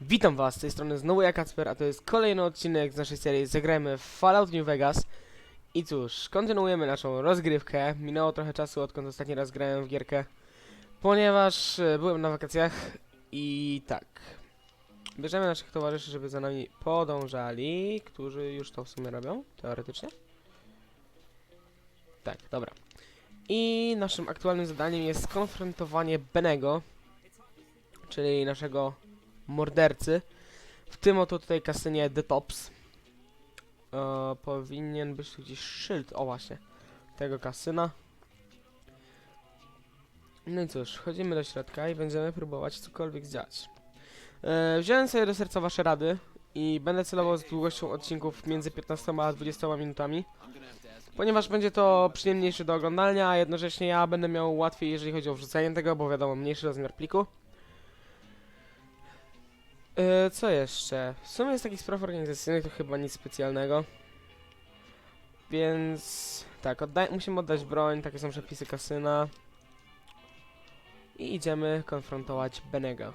Witam was, z tej strony znowu ja Kacper, a to jest kolejny odcinek z naszej serii Zagrajmy w Fallout New Vegas. I cóż, kontynuujemy naszą rozgrywkę. Minęło trochę czasu, odkąd ostatni raz grałem w gierkę, ponieważ e, byłem na wakacjach i tak. Bierzemy naszych towarzyszy, żeby za nami podążali, którzy już to w sumie robią, teoretycznie. Tak, dobra. I naszym aktualnym zadaniem jest skonfrontowanie Benego, czyli naszego mordercy. W tym oto tutaj kasynie The Tops. E, powinien być tu gdzieś szyld, o właśnie, tego kasyna. No i cóż, wchodzimy do środka i będziemy próbować cokolwiek zdziałać. E, wziąłem sobie do serca wasze rady i będę celował z długością odcinków między 15 a 20 minutami. Ponieważ będzie to przyjemniejsze do oglądania, a jednocześnie ja będę miał łatwiej, jeżeli chodzi o wrzucanie tego, bo wiadomo, mniejszy rozmiar pliku. E, co jeszcze? W sumie z takich spraw organizacyjnych to chyba nic specjalnego. Więc tak, oddaj, musimy oddać broń, takie są przepisy kasyna. I idziemy konfrontować Benego,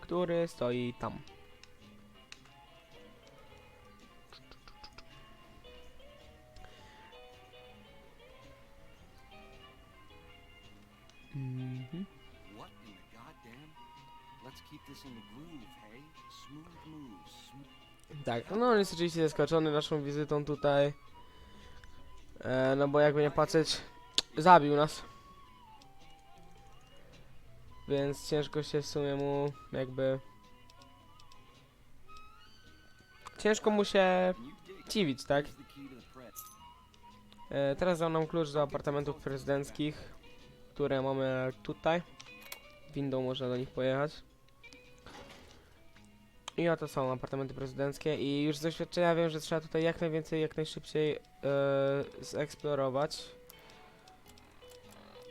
który stoi tam. Mhm. Tak, no on jest oczywiście zaskoczony naszą wizytą tutaj. E, no bo jakby nie patrzeć, zabił nas. Więc ciężko się w sumie mu jakby... Ciężko mu się dziwić, tak? E, teraz dał nam klucz do apartamentów prezydenckich, które mamy tutaj. Windą można do nich pojechać. I oto są apartamenty prezydenckie i już z doświadczenia wiem, że trzeba tutaj jak najwięcej, jak najszybciej e, zeksplorować.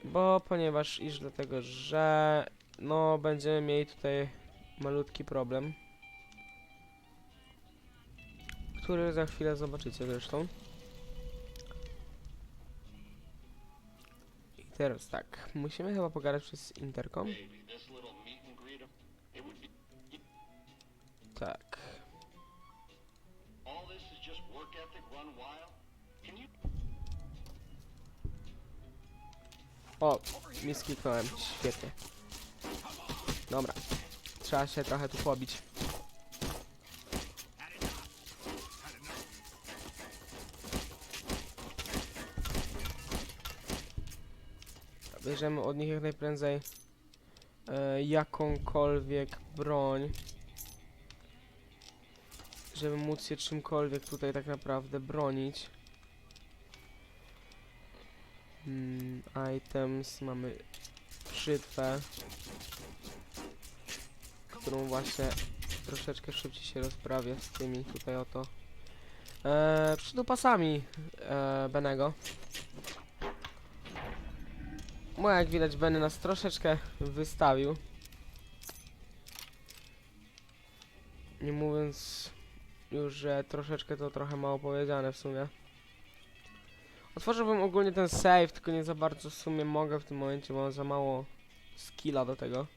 Bo ponieważ iż dlatego, że no będziemy mieli tutaj malutki problem. Który za chwilę zobaczycie zresztą. I teraz tak, musimy chyba pogadać przez interkom. You O, mi skliknąłem, świetnie. Dobra, trzeba się trochę tu pobić. Bierzemy od nich jak najprędzej e, jakąkolwiek broń, żeby móc się czymkolwiek tutaj tak naprawdę bronić. Mm, items, mamy brzytwę, którą właśnie troszeczkę szybciej się rozprawię z tymi tutaj oto e, przydupasami e, Benego. Bo jak widać Benny nas troszeczkę wystawił. Nie mówiąc już, że troszeczkę to trochę mało powiedziane w sumie. Otworzyłbym ogólnie ten save, tylko nie za bardzo w sumie mogę w tym momencie, bo mam za mało skilla do tego.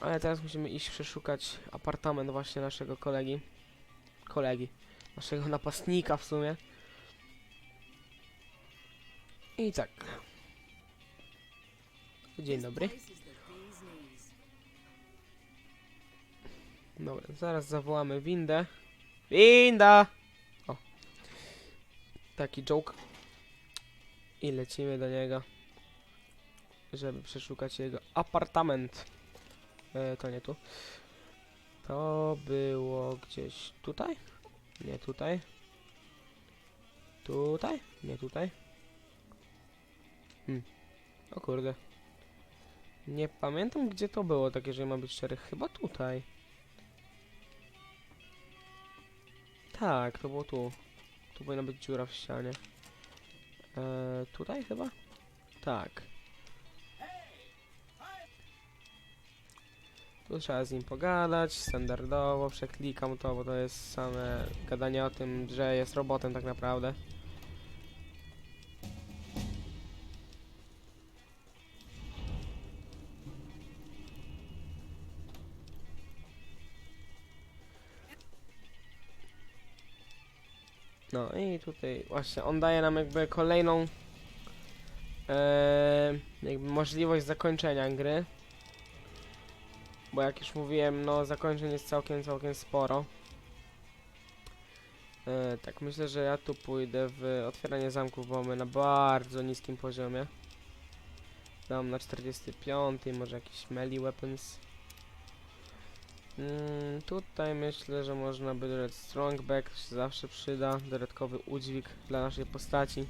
Ale teraz musimy iść przeszukać apartament właśnie naszego kolegi. Kolegi. Naszego napastnika w sumie. I tak. Dzień dobry. Dobra, zaraz zawołamy windę. Winda! O. Taki joke. I lecimy do niego. Żeby przeszukać jego apartament. E, to nie tu. To było gdzieś tutaj? Nie tutaj. Tutaj? Nie tutaj. Hmm. O kurde. Nie pamiętam gdzie to było, tak jeżeli mam być szczery. Chyba tutaj. Tak, to było tu. Tu powinna być dziura w ścianie. Eee, tutaj chyba? Tak. Tu trzeba z nim pogadać, standardowo, przeklikam to, bo to jest same gadanie o tym, że jest robotem tak naprawdę. No i tutaj właśnie on daje nam jakby kolejną e, jakby możliwość zakończenia gry. Bo jak już mówiłem, no zakończeń jest całkiem, całkiem sporo. E, tak, myślę, że ja tu pójdę w otwieranie zamków, bo mamy na bardzo niskim poziomie. Dam na 45, może jakiś melee weapons. Mm, tutaj myślę, że można by dodać strongback, się zawsze przyda, dodatkowy udźwig dla naszej postaci.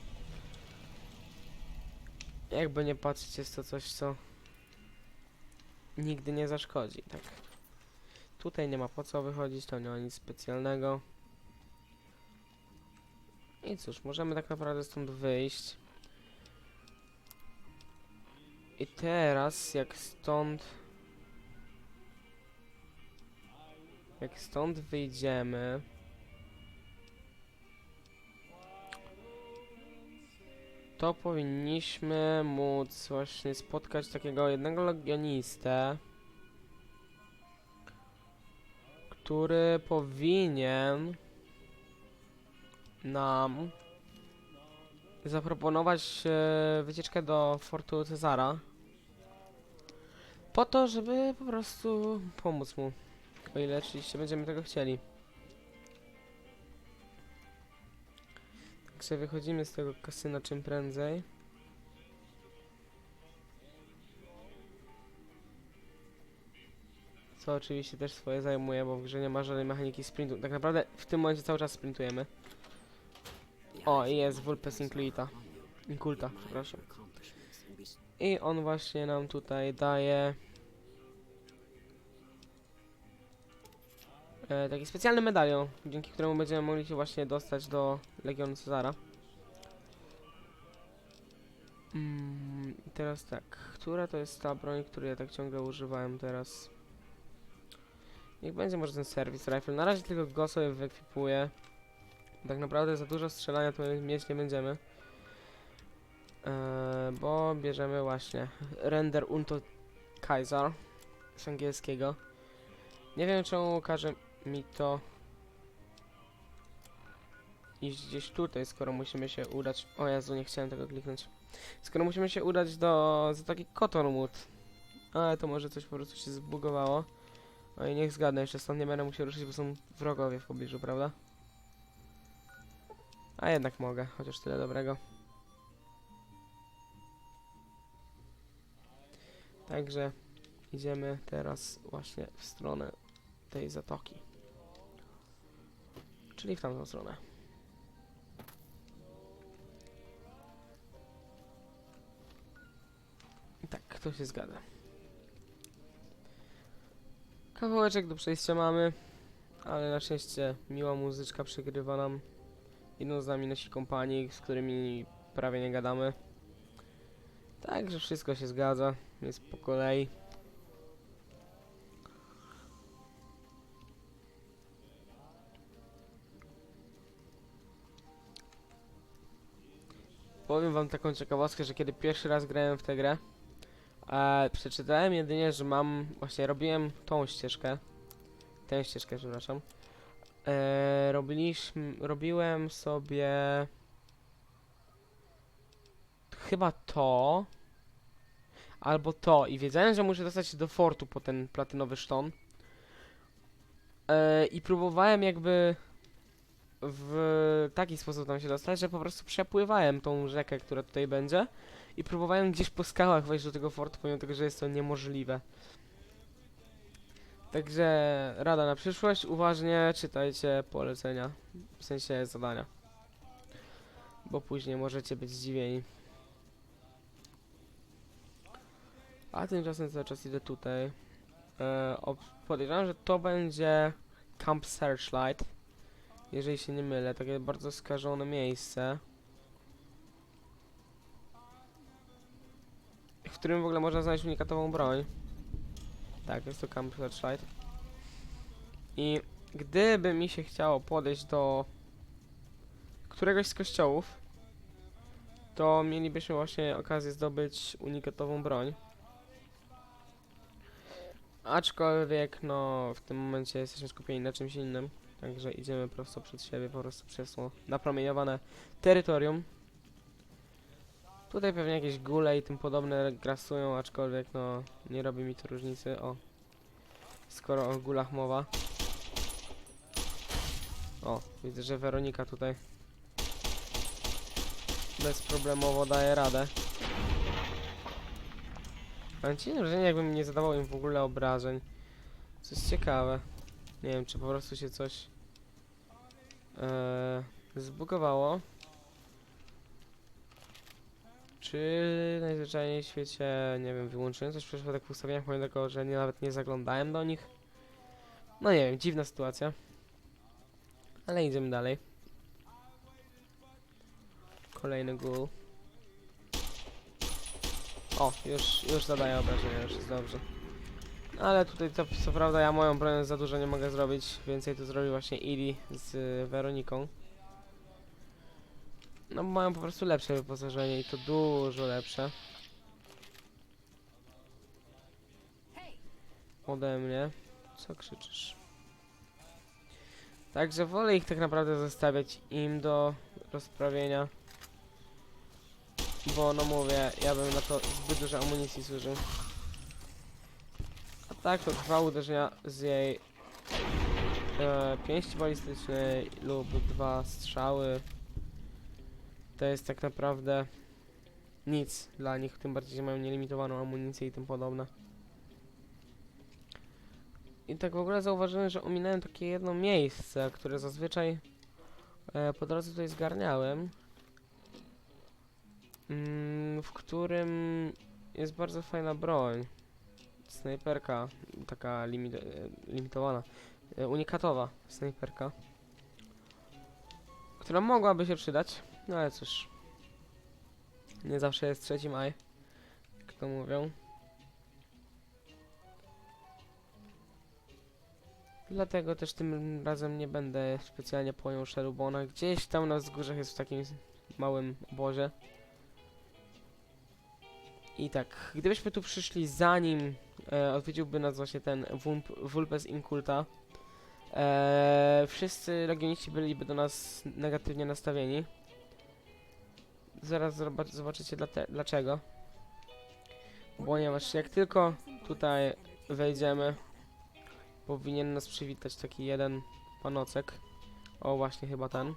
Jakby nie patrzeć, jest to coś, co nigdy nie zaszkodzi, tak. Tutaj nie ma po co wychodzić, to nie ma nic specjalnego. I cóż, możemy tak naprawdę stąd wyjść. I teraz, jak stąd... Jak stąd wyjdziemy... To powinniśmy móc właśnie spotkać takiego jednego legionistę, który powinien nam zaproponować e, wycieczkę do fortu Cezara po to, żeby po prostu pomóc mu, o ile oczywiście będziemy tego chcieli. Także wychodzimy z tego kasyna czym prędzej. Co oczywiście też swoje zajmuje, bo w grze nie ma żadnej mechaniki sprintu. Tak naprawdę w tym momencie cały czas sprintujemy. O, i jest Vulpes Inculita. Inculta, przepraszam. I on właśnie nam tutaj daje... E, taki specjalny medalion, dzięki któremu będziemy mogli się właśnie dostać do Legionu Cezara. Mm, teraz tak, która to jest ta broń, której ja tak ciągle używałem teraz? Niech będzie może ten service rifle. Na razie tylko go sobie wyekwipuję. Tak naprawdę za dużo strzelania to mieć nie będziemy. Eee, bo bierzemy właśnie render unto Kaiser z angielskiego. Nie wiem czemu każe mi to iść gdzieś tutaj, skoro musimy się udać... O Jezu, nie chciałem tego kliknąć. Skoro musimy się udać do Zatoki Cottonwood. Ale to może coś po prostu się zbugowało. Oj, niech zgadnę, jeszcze stąd nie będę musiał ruszyć, bo są wrogowie w pobliżu, prawda? A jednak mogę, chociaż tyle dobrego. Także idziemy teraz właśnie w stronę tej zatoki. Czyli w tamtą stronę. Tak, to się zgadza. Kawałeczek do przejścia mamy, ale na szczęście miła muzyczka przegrywa nam. Idą z nami nasi kompanii, z którymi prawie nie gadamy. Także wszystko się zgadza, jest po kolei. Powiem wam taką ciekawostkę, że kiedy pierwszy raz grałem w tę grę, e, przeczytałem jedynie, że mam, właśnie robiłem tą ścieżkę, tę ścieżkę, przepraszam, e, robiliśmy, robiłem sobie chyba to, albo to i wiedziałem, że muszę dostać się do fortu po ten platynowy szton e, i próbowałem jakby w taki sposób tam się dostać, że po prostu przepływałem tą rzekę, która tutaj będzie i próbowałem gdzieś po skałach wejść do tego fortu, pomimo tego, że jest to niemożliwe. Także rada na przyszłość, uważnie czytajcie polecenia, w sensie zadania. Bo później możecie być zdziwieni. A tymczasem cały czas idę tutaj. E, podejrzewam, że to będzie Camp Searchlight. Jeżeli się nie mylę, takie bardzo skażone miejsce. W którym w ogóle można znaleźć unikatową broń. Tak, jest to Camp Searchlight. I gdyby mi się chciało podejść do któregoś z kościołów, to mielibyśmy właśnie okazję zdobyć unikatową broń. Aczkolwiek, no, w tym momencie jesteśmy skupieni na czymś innym. Także idziemy prosto przed siebie, po prostu przez to napromieniowane terytorium. Tutaj pewnie jakieś gule i tym podobne grasują, aczkolwiek no nie robi mi to różnicy. O, skoro o gulach mowa. O, widzę, że Weronika tutaj bezproblemowo daje radę. Mam ci wrażenie, jakbym nie zadawał im w ogóle obrażeń. Coś ciekawe. Nie wiem, czy po prostu się coś e, zbugowało. Czy najzwyczajniej w świecie, nie wiem, wyłączyłem coś w przypadek w ustawieniach, pomimo tego, że nie, nawet nie zaglądałem do nich. No nie wiem, dziwna sytuacja. Ale idziemy dalej. Kolejny ghoul. O, już, już zadaję obrażenia, już jest dobrze. Ale tutaj to, co prawda ja moją broń za dużo nie mogę zrobić. Więcej to zrobi właśnie Ili z y, Weroniką. No bo mają po prostu lepsze wyposażenie i to dużo lepsze. Ode mnie. Co krzyczysz? Także wolę ich tak naprawdę zostawiać im do rozprawienia. Bo no mówię, ja bym na to zbyt dużo amunicji zużył. Tak to dwa uderzenia z jej e, pięści balistycznej lub dwa strzały. To jest tak naprawdę nic dla nich, tym bardziej, że mają nielimitowaną amunicję i tym podobne. I tak w ogóle zauważyłem, że ominąłem takie jedno miejsce, które zazwyczaj e, po drodze tutaj zgarniałem. Mm, w którym jest bardzo fajna broń. Snajperka, taka limit, e, limitowana, e, unikatowa snajperka. Która mogłaby się przydać, no ale cóż. Nie zawsze jest trzeci maj, jak to mówią. Dlatego też tym razem nie będę specjalnie po nią szedł, bo ona gdzieś tam na wzgórzach jest w takim małym obozie. I tak, gdybyśmy tu przyszli zanim e, odwiedziłby nas właśnie ten Vulpes Inculta, e, wszyscy legioniści byliby do nas negatywnie nastawieni. Zaraz zobac- zobaczycie dlaczego. Ponieważ jak tylko tutaj wejdziemy, powinien nas przywitać taki jeden panocek. O, właśnie chyba ten.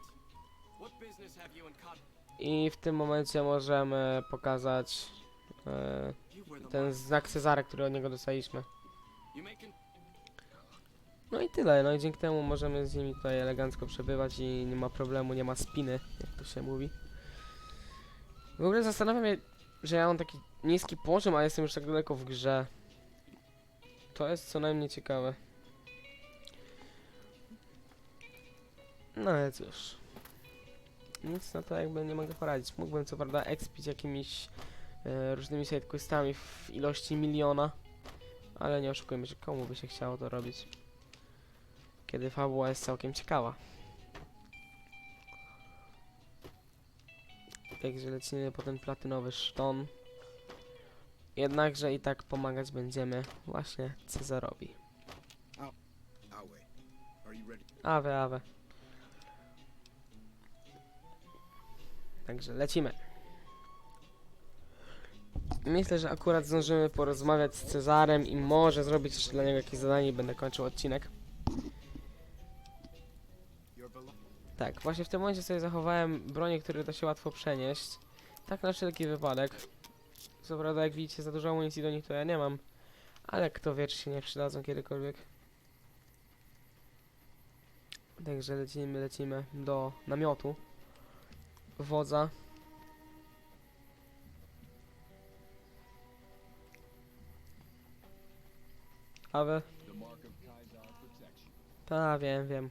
I w tym momencie możemy pokazać e, ten znak Cezara, który od niego dostaliśmy. No i tyle, no i dzięki temu możemy z nimi tutaj elegancko przebywać i nie ma problemu, nie ma spiny, jak to się mówi. W ogóle zastanawiam się, że ja mam taki niski poziom, a jestem już tak daleko w grze. To jest co najmniej ciekawe. No ale cóż. Nic na to jakby nie mogę poradzić. Mógłbym co prawda expić jakimiś różnymi sidequestami w ilości miliona, ale nie oszukujmy się, komu by się chciało to robić. Kiedy fabuła jest całkiem ciekawa. Także lecimy po ten platynowy szton. Jednakże i tak pomagać będziemy właśnie Cezarowi. Awe, awe. Także lecimy. Myślę, że akurat zdążymy porozmawiać z Cezarem i może zrobić jeszcze dla niego jakieś zadanie i będę kończył odcinek. Tak, właśnie w tym momencie sobie zachowałem bronię, które da się łatwo przenieść. Tak na wszelki wypadek. Co prawda, jak widzicie, za dużo amunicji do nich to ja nie mam. Ale kto wie, czy się nie przydadzą kiedykolwiek. Także lecimy, lecimy do namiotu. Wodza. Awe? The mark of Kaizar protection. Ta, wiem, wiem.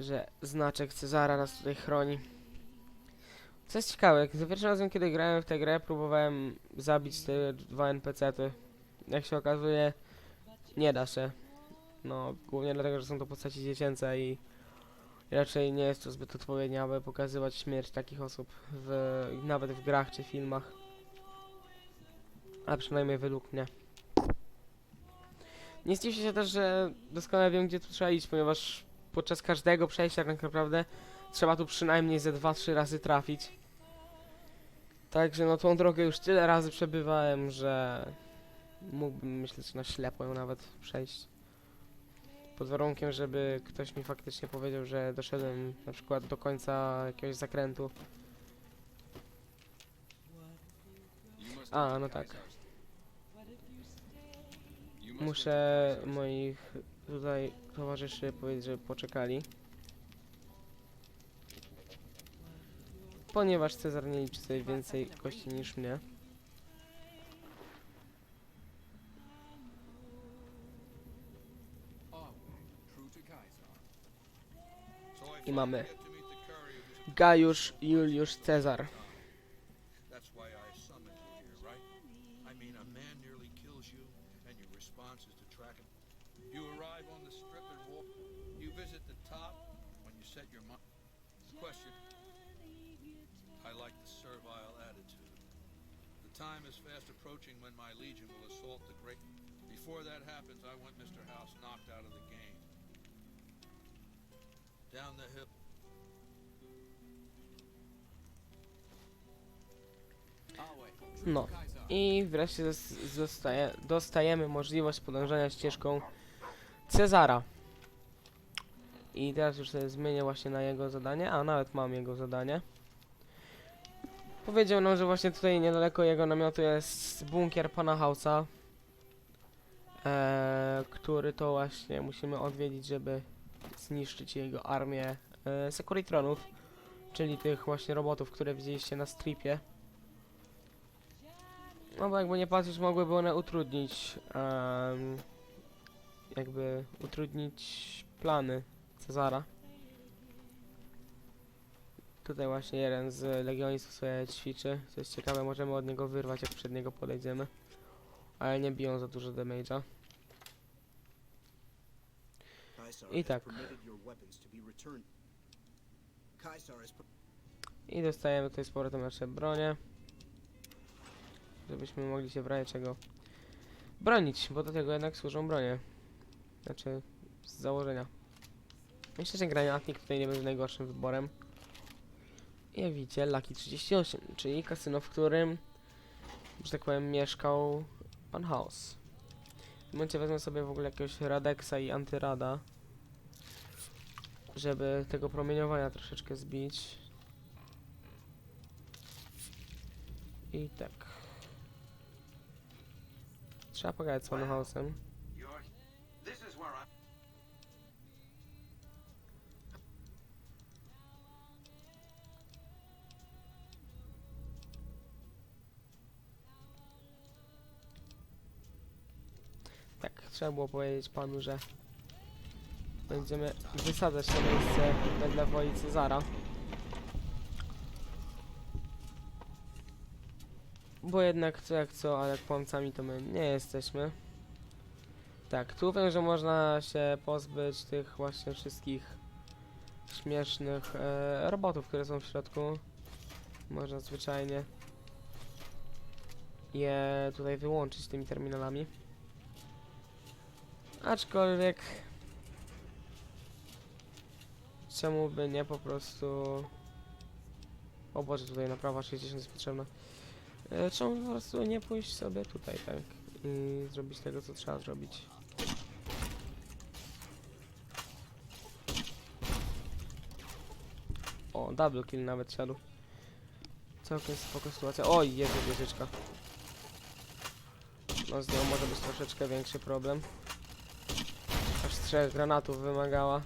Że znaczek Cezara nas tutaj chroni. Co jest ciekawe, za pierwszym razem kiedy grałem w tę grę, próbowałem zabić te dwa NPC-ty. Jak się okazuje, nie da się. No, głównie dlatego, że są to postaci dziecięce i raczej nie jest to zbyt odpowiednie, aby pokazywać śmierć takich osób w, nawet w grach czy filmach. A przynajmniej według mnie. Nie zdziwcie się też, że doskonale wiem, gdzie tu trzeba iść, ponieważ podczas każdego przejścia tak naprawdę trzeba tu przynajmniej ze 2-3 razy trafić. Także no tą drogę już tyle razy przebywałem, że mógłbym myśleć na ślepo ją nawet przejść. Pod warunkiem, żeby ktoś mi faktycznie powiedział, że doszedłem na przykład do końca jakiegoś zakrętu. A, no tak. Muszę moich tutaj towarzyszy powiedzieć, żeby poczekali. Ponieważ Cezar nie liczy sobie więcej kości niż mnie. I mamy Gajusz Juliusz Cezar. Set your mind. Question. I like the servile attitude. The time is fast approaching when my legion will assault the great. Before that happens, I want Mr. House knocked out of the game. Down the No. I wreszcie zos- zostaje, dostajemy możliwość podążania ścieżką Cezara. I teraz już sobie zmienię właśnie na jego zadanie, a nawet mam jego zadanie. Powiedział nam, że właśnie tutaj niedaleko jego namiotu jest bunkier pana Hausa, e, który to właśnie musimy odwiedzić, żeby zniszczyć jego armię e, Securitronów, czyli tych właśnie robotów, które widzieliście na stripie. No bo jakby nie patrzeć, mogłyby one utrudnić, em, jakby utrudnić plany Cezara. Tutaj właśnie jeden z legionistów sobie ćwiczy, co jest ciekawe, możemy od niego wyrwać, jak przed niego podejdziemy. Ale nie biją za dużo damage'a. I tak. I dostajemy tutaj z powrotem nasze bronie. Żebyśmy mogli się w razie czego bronić, bo do tego jednak służą bronie. Znaczy, z założenia. Myślę, że granatnik tutaj nie będzie najgorszym wyborem. I jak widzicie, Lucky 38, czyli kasyno, w którym, że tak powiem, mieszkał pan House. W tym momencie wezmę sobie w ogóle jakiegoś Radexa i Antyrada, żeby tego promieniowania troszeczkę zbić. I tak. Trzeba pogadać z panem House'em. Trzeba było powiedzieć panu, że będziemy wysadzać to miejsce wedle woli Cezara. Bo jednak co jak co, ale kłamcami to my nie jesteśmy. Tak, tu wiem, że można się pozbyć tych właśnie wszystkich śmiesznych e, robotów, które są w środku. Można zwyczajnie je tutaj wyłączyć tymi terminalami. Aczkolwiek czemu by nie po prostu? O Boże tutaj naprawa 60 jest potrzebna. E, czemu po prostu nie pójść sobie tutaj tak? I zrobić tego co trzeba zrobić. O double kill nawet siadł całkiem spoko sytuacja. Oj jest wieżyczka. No z nią może być troszeczkę większy problem trzech granatów wymagała.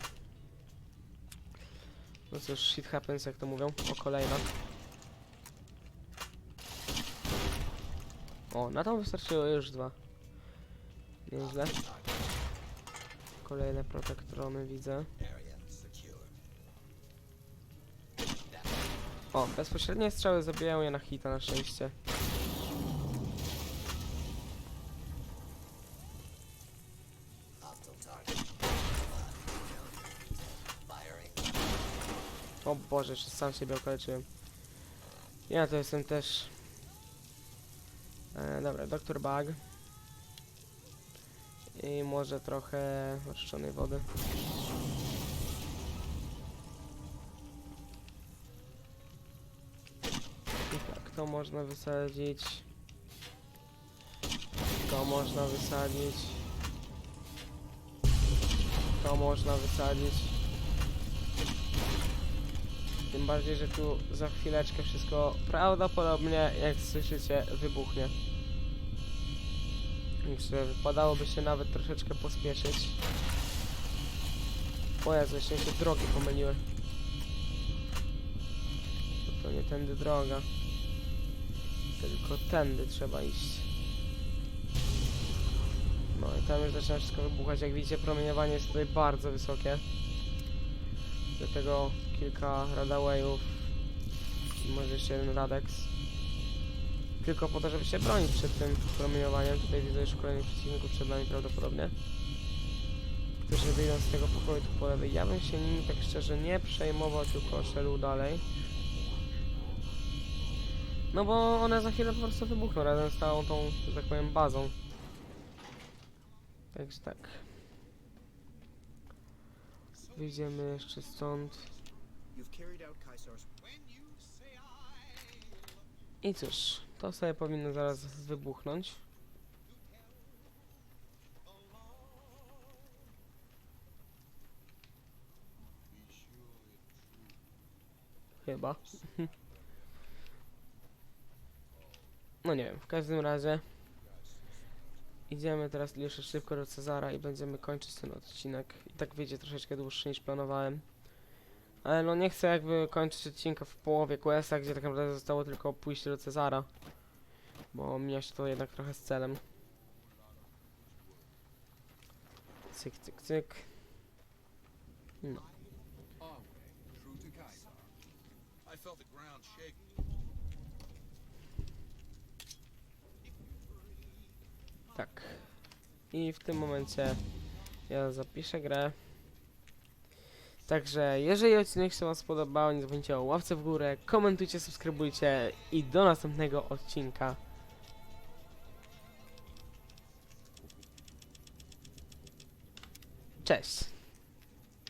No cóż, shit happens, jak to mówią. O, kolejna. O, na tą wystarczyło już dwa. Nieźle. Kolejne protektrony widzę. O, bezpośrednie strzały zabijają je na hita na szczęście. O Boże, jeszcze sam siebie okaleczyłem. Ja to jestem też... E, dobra, Dr. Bug. I może trochę oczyszczonej wody. I tak, to można wysadzić. To można wysadzić. To można wysadzić. Tym bardziej, że tu za chwileczkę wszystko prawdopodobnie, jak słyszycie, wybuchnie. Także wypadałoby się nawet troszeczkę pospieszyć. O Jezu, jeszcze się drogi pomyliły. To, nie tędy droga. Tylko tędy trzeba iść. No i tam już zaczyna wszystko wybuchać. Jak widzicie, promieniowanie jest tutaj bardzo wysokie. Do tego kilka radawayów i może jeszcze jeden radex. Tylko po to, żeby się bronić przed tym promieniowaniem. Tutaj widzę już kolejnych przeciwników przed nami prawdopodobnie. Którzy wyjdą z tego pokoju tu po lewej. Ja bym się nimi tak szczerze nie przejmował, tylko szedł dalej. No bo one za chwilę po prostu wybuchną razem z całą tą, że tak powiem, bazą. Także tak. Wyjdziemy jeszcze stąd. I cóż, to sobie powinno zaraz wybuchnąć. Chyba. No nie wiem, w każdym razie idziemy teraz jeszcze szybko do Cezara i będziemy kończyć ten odcinek. I tak wyjdzie troszeczkę dłuższy niż planowałem. Ale no nie chcę jakby kończyć odcinka w połowie questa, gdzie tak naprawdę zostało tylko pójście do Cezara. Bo mija się to jednak trochę z celem. Cyk, cyk, cyk. No. Tak. I w tym momencie ja zapiszę grę. Także jeżeli odcinek się Wam spodobał, nie zapomnijcie o łapce w górę, komentujcie, subskrybujcie i do następnego odcinka. Cześć!